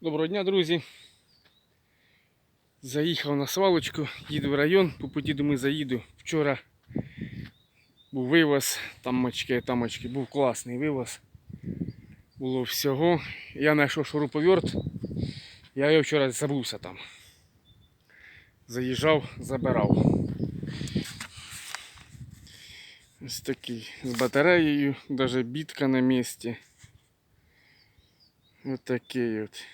Доброго дня, друзі. Заїхав на свалочку, їду в район, по путі думаю заїду. Вчора був вивоз, там мачки, там мачки, був класний вивоз. Було всього. Я знайшов шуруповерт. Я його вчора забувся там. Заїжджав, забирав. Ось такий з батареєю, навіть бітка на місці. Ось такий от.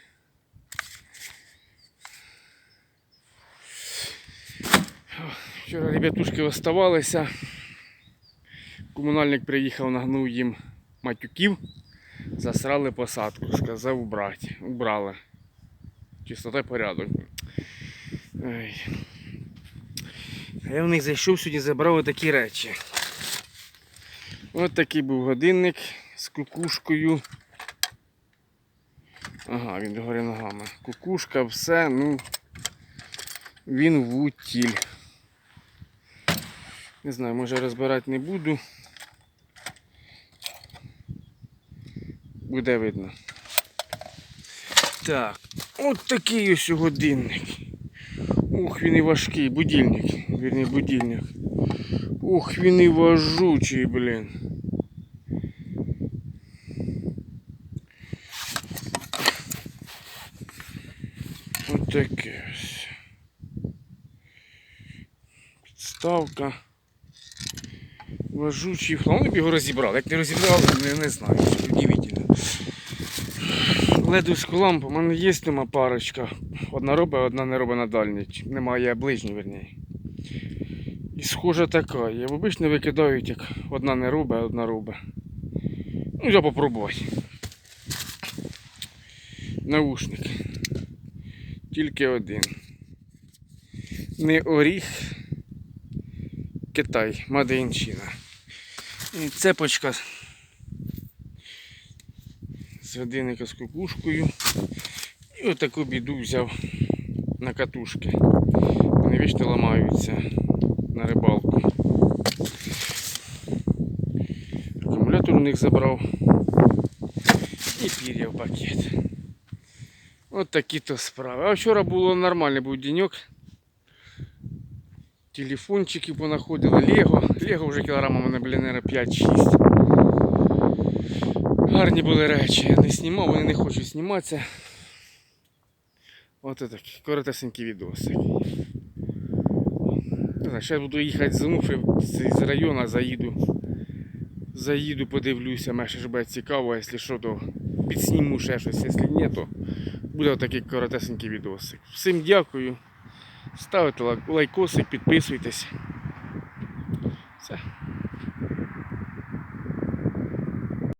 Вчора ребятушки оставалися. Комунальник приїхав, нагнув їм матюків, засрали посадку, сказав убрати. Убрали. Чистота порядок. Я в них зайшов сьогодні, забрав такі речі. Ось такий був годинник з кукушкою. Ага, він догори ногами. Кукушка, все, ну. Він в утіль. Не знаю, може розбирати не буду. Буде видно. Так, от такий ось годинник. Ух, він і важкий, будильник. Вірний будильник. Ух, він і важучий, блін. Ось таке ось. Підставка. Важучий. Вони б його розібрали. Як не розібрали, не, не знаю. Удивительно. Ледовську лампу, у мене є нема парочка. Одна робить, одна не робить на дальній. Немає ближній, верні. І схожа така. є. Обично викидають, як одна не робить, а одна робить. Ну, я попробувати. Наушник. Тільки один. Не оріх. Китай, Мадинчина. І цепочка з годинника з кукушкою. І отаку біду взяв на катушки. Вони вічно ламаються на рибалку. Акумулятор у них забрав. І пір'я в пакет. От такі то справи. А вчора було нормальний був денек. Телефончики понаходили, Лего. Лего вже кілограма мене, блін, наверное, 5-6. Гарні були речі. Я не знімав, вони не хочуть зніматися. Ось такий коротесенький відосик. Зараз буду їхати з з району, заїду. Заїду, подивлюся, мене ще буде цікаво, якщо що, то підсніму ще щось, якщо ні, то буде такий коротесенький відосик. Всім дякую. Ставите лайкоси, підписуйтесь. Все.